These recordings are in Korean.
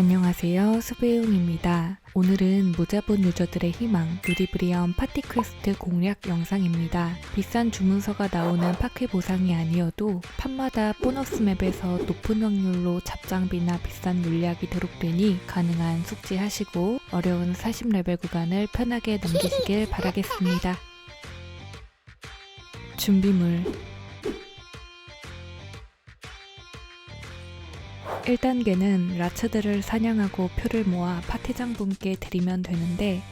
안녕하세요. 수배용입니다. 오늘은 모자본 유저들의 희망, 누리브리엄 파티 퀘스트 공략 영상입니다. 비싼 주문서가 나오는 파괴 보상이 아니어도 판마다 보너스 맵에서 높은 확률로 잡장비나 비싼 물약이 드롭되니 가능한 숙지하시고 어려운 40레벨 구간을 편하게 넘기시길 바라겠습니다. 준비물 1단계는 라츠들을 사냥하고 표를 모아 파티장 분께 드리면 되는데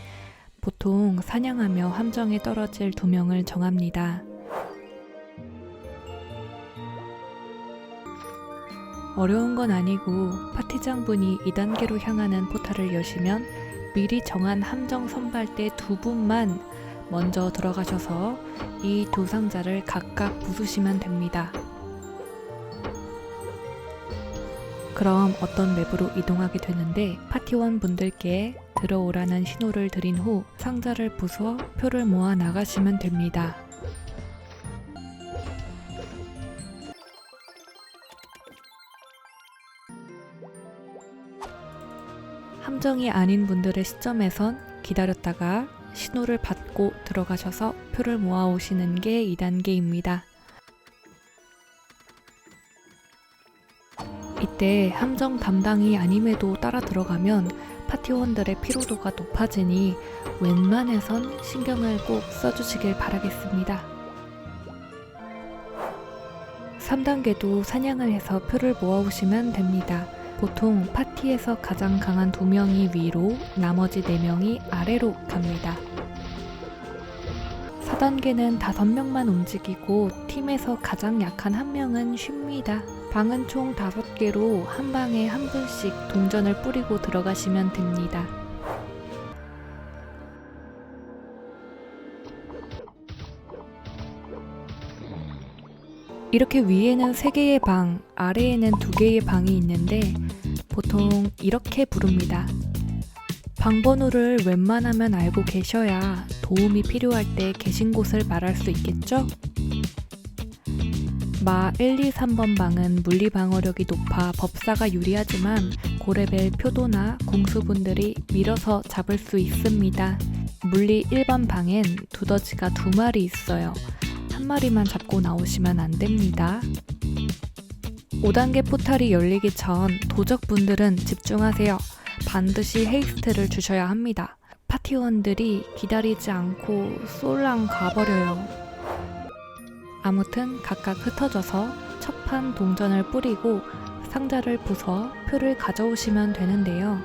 보통 사냥하며 함정에 떨어질 두 명을 정합니다. 어려운 건 아니고 파티장 분이 2단계로 향하는 포탈을 여시면 미리 정한 함정 선발대 두 분만 먼저 들어가셔서 이 두 상자를 각각 부수시면 됩니다. 그럼 어떤 맵으로 이동하게 되는데 파티원 분들께 들어오라는 신호를 드린 후 상자를 부수어 표를 모아 나가시면 됩니다. 함정이 아닌 분들의 시점에선 기다렸다가 신호를 받고 들어가셔서 표를 모아 오시는 게 2단계입니다. 이때 함정 담당이 아님에도 따라 들어가면 파티원들의 피로도가 높아지니 웬만해선 신경을 꼭 써주시길 바라겠습니다. 3단계도 사냥을 해서 표를 모아오시면 됩니다. 보통 파티에서 가장 강한 두 명이 위로, 나머지 네 명이 아래로 갑니다. 4단계는 5명만 움직이고 팀에서 가장 약한 한 명은 쉽니다. 방은 총 5개로 한 방에 한 분씩 동전을 뿌리고 들어가시면 됩니다. 이렇게 위에는 3개의 방, 아래에는 2개의 방이 있는데 보통 이렇게 부릅니다. 방 번호를 웬만하면 알고 계셔야 도움이 필요할 때 계신 곳을 말할 수 있겠죠? 마 1, 2, 3번 방은 물리 방어력이 높아 법사가 유리하지만 고레벨 표도나 공수분들이 밀어서 잡을 수 있습니다. 물리 1번 방엔 두더지가 두 마리 있어요. 한 마리만 잡고 나오시면 안 됩니다. 5단계 포탈이 열리기 전 도적분들은 집중하세요. 반드시 헤이스트를 주셔야 합니다. 파티원들이 기다리지 않고 솔랑 가버려요. 아무튼 각각 흩어져서 첫판 동전을 뿌리고 상자를 부숴 표를 가져오시면 되는데요.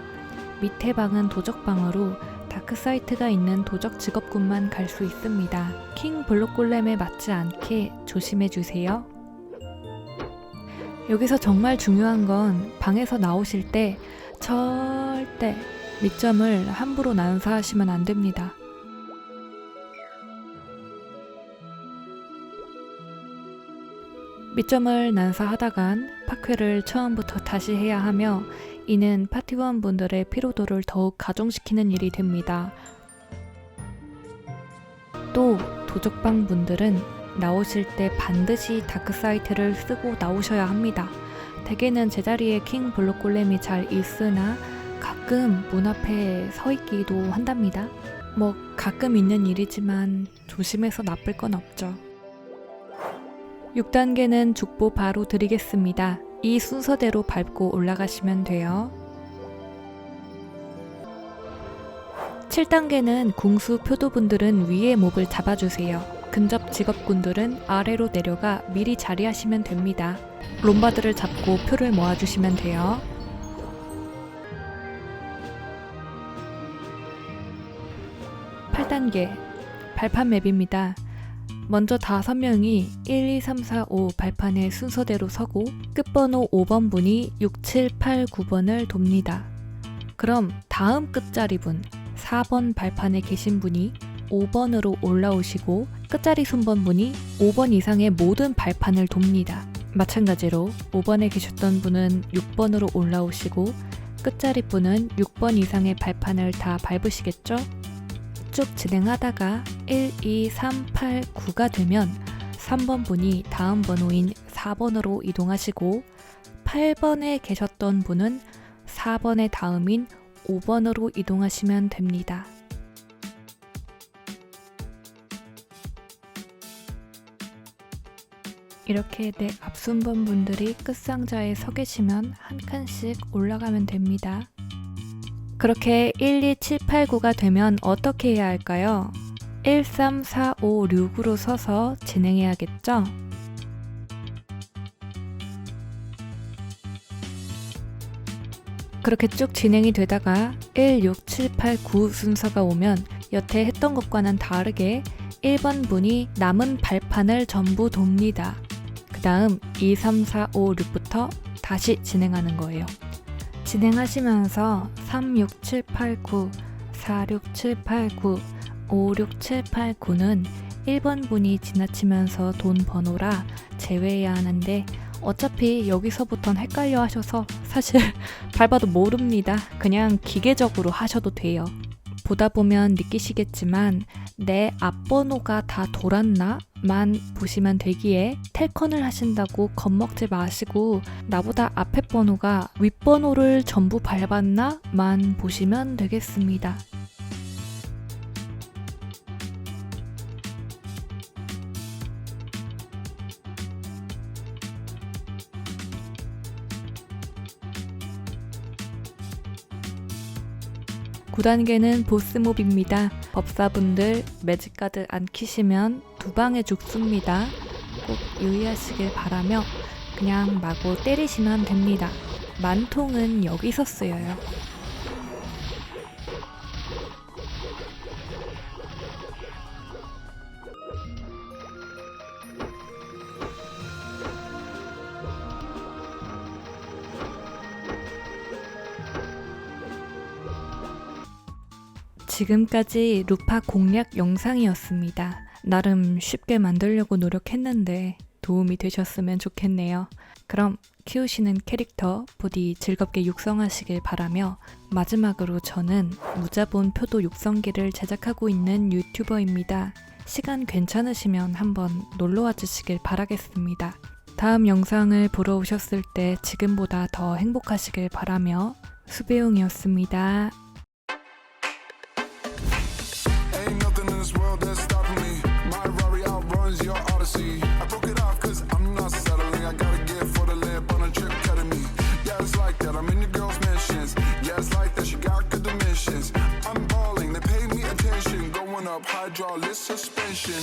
밑에 방은 도적방으로 다크사이트가 있는 도적 직업군만 갈 수 있습니다. 킹 블록골렘에 맞지 않게 조심해 주세요. 여기서 정말 중요한 건 방에서 나오실 때 절대 밑점을 함부로 난사하시면 안 됩니다. 밑점을 난사하다간 파괴를 처음부터 다시 해야 하며 이는 파티원 분들의 피로도를 더욱 가중시키는 일이 됩니다. 또 도적방 분들은 나오실 때 반드시 다크사이트를 쓰고 나오셔야 합니다. 대개는 제자리에 킹 블록골렘이 잘 있으나 가끔 문 앞에 서 있기도 한답니다. 뭐 가끔 있는 일이지만 조심해서 나쁠 건 없죠. 6단계는 죽보 바로 드리겠습니다. 이 순서대로 밟고 올라가시면 돼요. 7단계는 궁수 표도분들은 위에 몹을 잡아주세요. 근접 직업군들은 아래로 내려가 미리 자리하시면 됩니다. 롬바드를 잡고 표를 모아주시면 돼요. (8단계) 발판 맵입니다. 먼저 다섯 명이 1, 2, 3, 4, 5 발판의 순서대로 서고 끝번호 5번 분이 6, 7, 8, 9번을 돕니다. 그럼 다음 끝자리 분 4번 발판에 계신 분이 5번으로 올라오시고 끝자리 순번 분이 5번 이상의 모든 발판을 돕니다. 마찬가지로 5번에 계셨던 분은 6번으로 올라오시고 끝자리 분은 6번 이상의 발판을 다 밟으시겠죠? 쭉 진행하다가 1, 2, 3, 8, 9가 되면 3번 분이 다음 번호인 4번으로 이동하시고 8번에 계셨던 분은 4번의 다음인 5번으로 이동하시면 됩니다. 이렇게 내 앞순번 분들이 끝상자에 서 계시면 한 칸씩 올라가면 됩니다. 그렇게 1, 2, 7, 8, 9가 되면 어떻게 해야 할까요? 1, 3, 4, 5, 6으로 서서 진행해야겠죠? 그렇게 쭉 진행이 되다가 1, 6, 7, 8, 9 순서가 오면 여태 했던 것과는 다르게 1번 분이 남은 발판을 전부 돕니다. 그 다음 2, 3, 4, 5, 6부터 다시 진행하는 거예요. 진행하시면서 3, 6, 7, 8, 9, 4, 6, 7, 8, 9, 5, 6, 7, 8, 9는 1번 분이 지나치면서 돈 번호라 제외해야 하는데 어차피 여기서부턴 헷갈려 하셔서 사실 밟아도 모릅니다. 그냥 기계적으로 하셔도 돼요. 보다 보면 느끼시겠지만 내 앞번호가 다 돌았나? 만 보시면 되기에 텔컨을 하신다고 겁먹지 마시고 나보다 앞에 번호가 윗번호를 전부 밟았나? 만 보시면 되겠습니다. 구단계는 보스몹입니다. 법사분들 매직가드 안 키시면 두 방에 죽습니다. 꼭 유의하시길 바라며 그냥 마구 때리시면 됩니다. 만통은 여기서 쓰여요. 지금까지 루파 공략 영상이었습니다. 나름 쉽게 만들려고 노력했는데 도움이 되셨으면 좋겠네요. 그럼 키우시는 캐릭터 부디 즐겁게 육성하시길 바라며 마지막으로 저는 무자본 표도 육성기를 제작하고 있는 유튜버입니다. 시간 괜찮으시면 한번 놀러와 주시길 바라겠습니다. 다음 영상을 보러 오셨을 때 지금보다 더 행복하시길 바라며 수배용이었습니다. Your Odyssey. I broke it off cause I'm not settling. I gotta get for the lip on a trip me. Yeah, it's like that. I'm in your girl's mentions. Yeah, it's like that. She got good dimensions. I'm balling. They pay me attention. Going up hydraulic suspension.